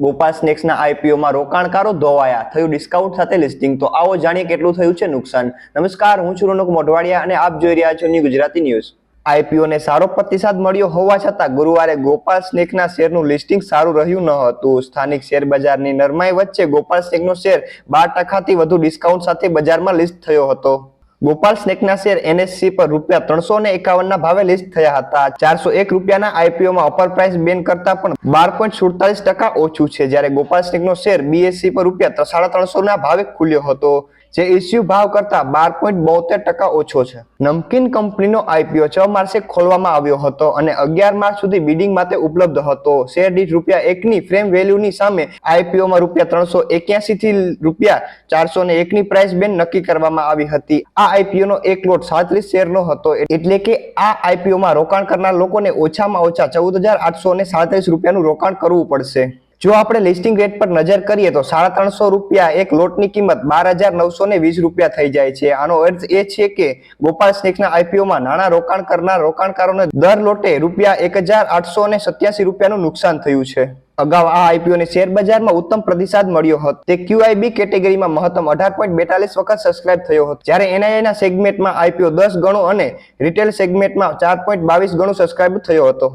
ગોપાલ સ્નેક્સના આઈપીઓમાં રોકાણકારો ધોવાયા. થયું ડિસ્કાઉન્ટ સાથે લિસ્ટિંગ તો આવો જાણીએ કેટલું થયું છે નુકસાન. નમસ્કાર, હું છું રોનક મોઢવાડિયા અને આપ જોઈ રહ્યા છો ન્યૂ ગુજરાતી ન્યૂઝ આઈપીઓને સારો પ્રતિસાદ મળ્યો હોવા છતાં ગુરુવારે ગોપાલ સ્નેકના શેરનું લિસ્ટિંગ સારું રહ્યું ન હતું. સ્થાનિક શેર બજારની નરમાઈ વચ્ચે ગોપાલ સ્નેકનો શેર બાર ટકાથી વધુ ડિસ્કાઉન્ટ સાથે બજારમાં લિસ્ટ થયો હતો. ગોપાલ સ્નેકના શેર એનએસસી પર રૂપિયા ત્રણસો ને એકાવનના ભાવે લિસ્ટ થયા હતા. ચારસો એક રૂપિયાના આઈપીઓમાં અપર પ્રાઇસ બેન કરતા પણ બાર પોઈન્ટ સુડતાલીસ ટકા ઓછું છે. જ્યારે ગોપાલ સ્નેકનો શેર બીએસસી પર રૂપિયા સાડા ત્રણસોના ભાવે ખુલ્યો હતો, જે ઇસ્યુ ભાવ કરતા બાર પોઈન્ટ બોતેર ટકા ઓછો છે. નમકીન કંપનીનો આઈપીઓ છ માર્ચે ખોલવામાં આવ્યો હતો અને અગિયાર માર્ચ સુધી બિડિંગ માટે ઉપલબ્ધ હતો. શેર દીઠ રૂપિયા એકની ફ્રેમ વેલ્યુની સામે આઈપીઓમાં રૂપિયા ત્રણસો એક્યાસી થી રૂપિયા ચારસો ને એકની પ્રાઇસ બેન નક્કી કરવામાં આવી હતી. આ આઈપીઓ નો એક લોટ સાડત્રીસ શેરનો હતો. એટલે કે આ આઈપીઓમાં રોકાણ કરનાર લોકોને ઓછામાં ઓછા ચૌદ હજાર આઠસો ને સાડત્રીસ રૂપિયાનું રોકાણ કરવું પડશે. જો આપણે લિસ્ટિંગ રેટ પર નજર કરીએ તો સાડા ત્રણસો રૂપિયા એક લોટની કિંમત બાર હજાર નવસો ને વીસ રૂપિયા થઈ જાય છે. આનો અર્થ એ છે કે ગોપાલ સ્નેક્સના આઈપીઓમાં નાણાં રોકાણ કરનાર રોકાણકારોને દર લોટે રૂપિયા એક હજાર આઠસો ને સત્યાસી રૂપિયાનું નુકસાન થયું છે. અગાઉ આ આઈપીઓને શેર બજારમાં ઉત્તમ પ્રતિસાદ મળ્યો હતો. તે ક્યુઆઈબી કેટેગરીમાં મહત્તમ અઢાર પોઈન્ટ બેતાલીસ વખત સબસ્ક્રાઇબ થયો હતો. જ્યારે એનઆઈના સેગમેન્ટમાં આઈપીઓ દસ ગણો અને રિટેલ સેગમેન્ટમાં ચાર પોઈન્ટ બાવીસ ગણું સબસ્ક્રાઇબ થયો હતો.